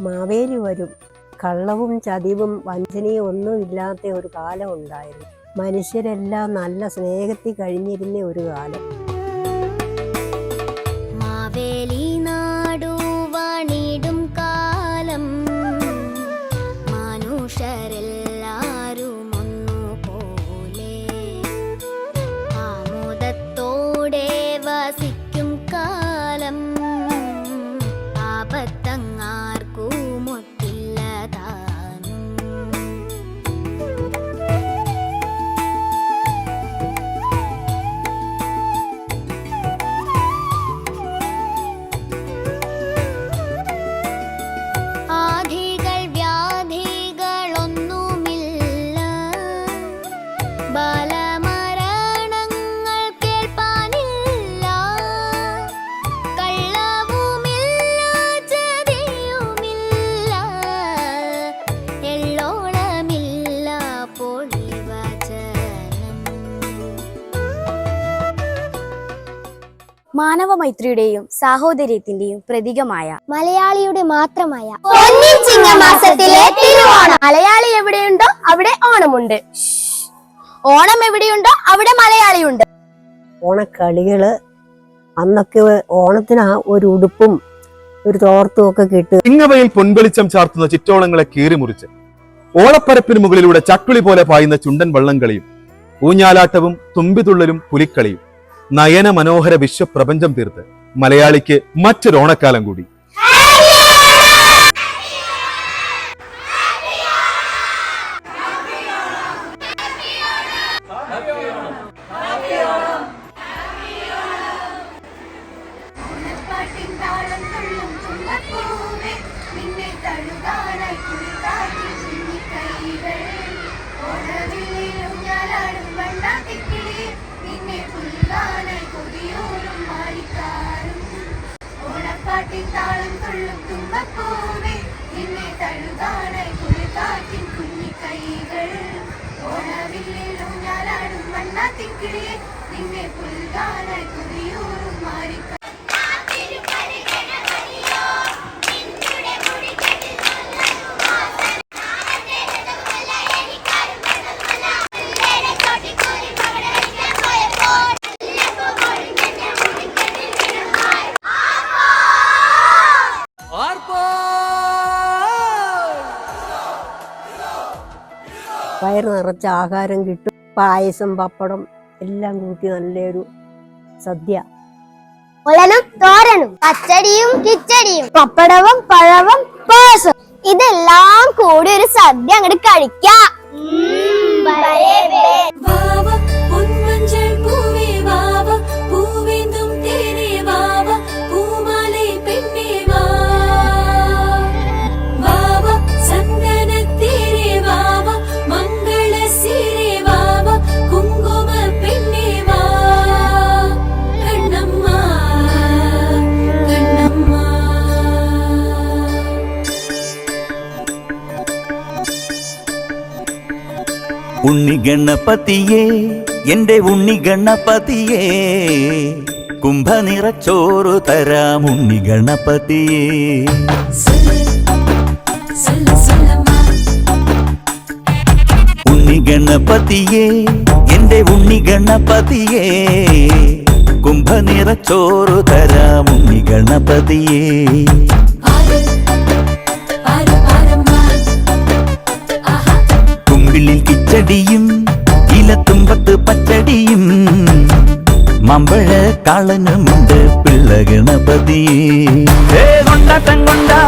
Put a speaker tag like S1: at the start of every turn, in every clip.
S1: മാവേലി വരും. കള്ളവും ചതിവും വഞ്ചനയും ഒന്നും ഇല്ലാത്ത ഒരു കാലം ഉണ്ടായിരുന്നു. മനുഷ്യരെല്ലാം നല്ല സ്നേഹത്തിൽ കഴിഞ്ഞിരുന്ന ഒരു കാലം.
S2: മാനവ മൈത്രിയുടെയും സാഹോദര്യത്തിന്റെയും പ്രതീകമായ
S3: മലയാളിയുടെ മാത്രമായ
S2: ചിങ്ങമാസത്തിലെ തിരുവോണം. മലയാളി എവിടെയുണ്ടോ അവിടെ ഓണമുണ്ട്. ഓണം എവിടെയുണ്ടോ അവിടെ മലയാളിയുണ്ട്.
S1: ഓണക്കളികൾ അന്നൊക്കെ ഓണത്തിന് ആ ഒരു ഉടുപ്പും ഒരു തോർത്തും ഒക്കെ കിട്ടും.
S4: ചിങ്ങവയിൽ പൊൻവെളിച്ചം ചാർത്തുന്ന ചിറ്റോളങ്ങളെ കീറിമുറിച്ച് ഓണപ്പരപ്പിന് മുകളിലൂടെ ചട്ടുളി പോലെ പായുന്ന ചുണ്ടൻ വള്ളംകളിയും ഊഞ്ഞാലാട്ടവും തുമ്പിതുള്ളലും പുലിക്കളിയും നയന മനോഹര വിശ്വപ്രപഞ്ചം തീർത്ത് മലയാളിക്ക് മറ്റൊരു ഓണക്കാലം കൂടി.
S5: ഓണപ്പാട്ടിൻ താളം തുള്ളും നിന്നെ തഴുകാനായി കുളിർക്കാറ്റിൻ കുഞ്ഞിക്കൈകൾ. ഓണവില്ലിലും ഞാലാടും വണ്ണാത്തിക്കിളിയെ നിന്നെ പുൽകാനായി
S1: വയറ് നിറച്ച ആഹാരം കിട്ടും. പായസം പപ്പടം എല്ലാം കൂട്ടി നല്ലൊരു സദ്യ.
S3: തോരനും പച്ചടിയും കിച്ചടിയും പപ്പടവും പഴവും പായസം ഇതെല്ലാം കൂടി ഒരു സദ്യ അങ്ങോട്ട് കഴിക്കാം.
S6: ഉണ്ണി ഗണപതിയേ എന്റെ ഉണ്ണി ഗണപതിയേ കുംഭ നിറച്ചോറ് തരാം ഉണ്ണി ഗണപതിയേ ഉണ്ണി ഗണപതിയേ എന്റെ ഉണ്ണി ഗണപതിയേ കുംഭ നിറച്ചോറ് തരാം ഉണ്ണി ഗണപതിയേ കിച്ചടിയും ഇലത്തുമ്പത്ത് പച്ചടിയും. മമ്പഴ കാളനുമുണ്ട് പിള്ള ഗണപതിയേ. ഏ കൊണ്ടാട്ടം കൊണ്ടാ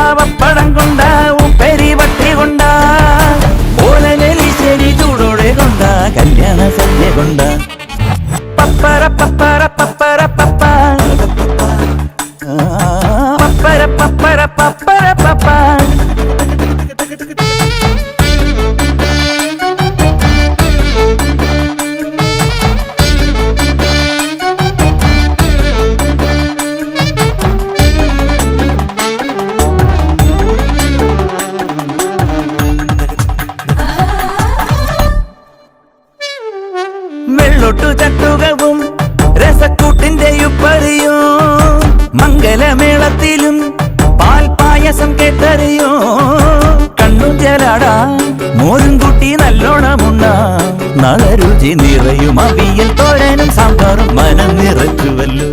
S6: വെള്ളൊട്ടു ചട്ടുകവും രസക്കൂട്ടിന്റെ ഉപ്പറിയോ. മംഗലമേളത്തിലും പാൽപായസം പായസം കേട്ടറിയോ. കണ്ണു ചേലാടാ മോരും കുട്ടി നല്ലോണമുണ്ട നല്ല രുചി നിറയും അവിയൽ തോരനും സാമ്പാറും മനം നിറച്ചുവല്ലോ.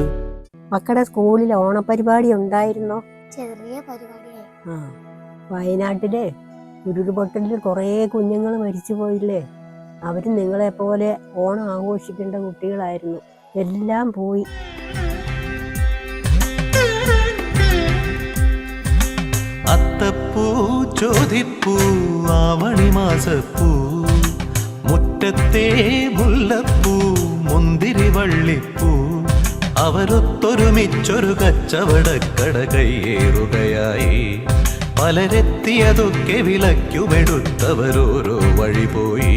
S7: മക്കളുടെ സ്കൂളിൽ ഓണപരിപാടി ഉണ്ടായിരുന്നോ?
S8: ചെറിയ പരിപാടി
S7: ആ വയനാട്ടിലെ ഉരുൾപൊട്ടലിൽ കുറേ കുഞ്ഞുങ്ങൾ മരിച്ചു പോയില്ലേ അവർ നിങ്ങളെപ്പോലെ ഓണം ആഘോഷിക്കേണ്ട കുട്ടികളായിരുന്നു. എല്ലാം പോയി.
S9: അത്തപ്പൂ ചോദിപ്പൂ ആവണി മാസപ്പൂ മുറ്റത്തെ മുല്ലപ്പൂ മുന്തിരി വള്ളിപ്പൂ അവരൊത്തൊരുമിച്ചൊരു കച്ചവടക്കട കയ്യേറുകയായി പലരെത്തിയതൊക്കെ വിളക്കുമെടുത്തവരോരോ വഴി പോയി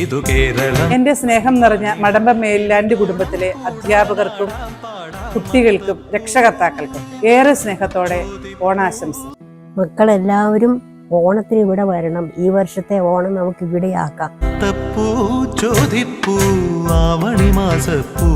S9: ഇതു കേരളം
S10: എന്റെ സ്നേഹം നിറഞ്ഞ മടമ്പ മേലാൻഡ് കുടുംബത്തിലെ അധ്യാപകർക്കും കുട്ടികൾക്കും രക്ഷകർത്താക്കൾക്കും ഏറെ സ്നേഹത്തോടെ ഓണാശംസ.
S7: മക്കളെല്ലാവരും ഓണത്തിന് ഇവിടെ വരണം. ഈ വർഷത്തെ ഓണം നമുക്ക് ഇവിടെ ആക്കാം
S9: അത്തപ്പൂ ചോദിപ്പൂ ആവണി മാസപ്പൂ.